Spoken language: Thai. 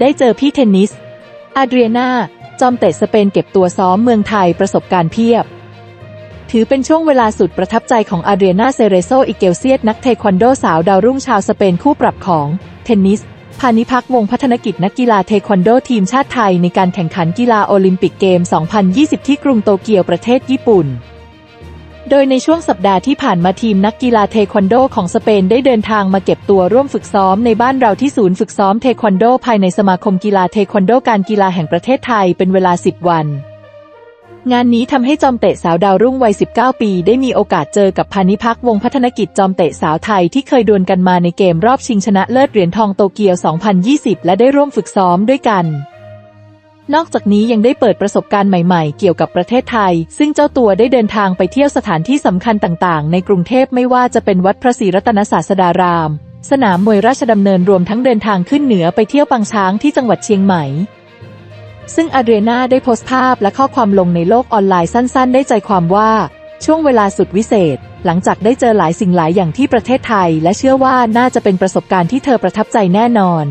ได้เจอพี่เทนนิส อาเดรียนาจอมเตะสเปนเก็บตัวซ้อมเมืองไทยประสบการณ์เพียบ ถือเป็นช่วงเวลาสุดประทับใจของอาเดรียนาเซเรโซอิเกลเซียตนักเทควันโดสาวดาวรุ่งชาวสเปนคู่ปรับของเทนนิสพานิพักวงพัฒนกิจนักกีฬาเทควันโดทีมชาติไทยในการแข่งขันกีฬาโอลิมปิกเกม 2020 ที่กรุงโตเกียวประเทศญี่ปุ่น ดยในช่วงสัปดาห์ที่ผ่านมาทีมนักกีฬาเทควันโดของสเปนได้เดินทางมาเก็บตัวร่วมฝึกซ้อมในบ้านเราที่ศูนย์ฝึกซ้อมเทควันโดภายในสมาคมกีฬาเทควันโดการกีฬาแห่งประเทศไทยเป็นเวลา 10 วัน งานนี้ทำให้จอมเตะสาวดาวรุ่งวัย 19 ปี ได้มีโอกาสเจอกับพานิพักวงพัฒนกิจจอมเตะสาวไทยที่เคยดวลกันมาในเกมรอบชิงชนะเลิศเหรียญทองโตเกียว 2020 และได้ร่วมฝึกซ้อมด้วยกัน นอกจากนี้ยังได้เปิดประสบการณ์ใหม่ๆ เกี่ยวกับประเทศไทย ซึ่งเจ้าตัวได้เดินทางไปเที่ยวสถานที่สำคัญต่างๆ ในกรุงเทพไม่ว่าจะเป็นวัดพระศรีรัตนศาสดาราม สนามมวยราชดำเนินรวมทั้งเดินทางขึ้นเหนือไปเที่ยวปางช้างที่จังหวัดเชียงใหม่ ซึ่งอาเดรีนาได้โพสต์ภาพและข้อความลงในโลกออนไลน์สั้น ๆ ได้ใจความว่า ช่วงเวลาสุดวิเศษ หลังจากได้เจอหลายสิ่งหลายอย่างที่ประเทศไทย และเชื่อว่าน่าจะเป็นประสบการณ์ที่เธอประทับใจแน่นอน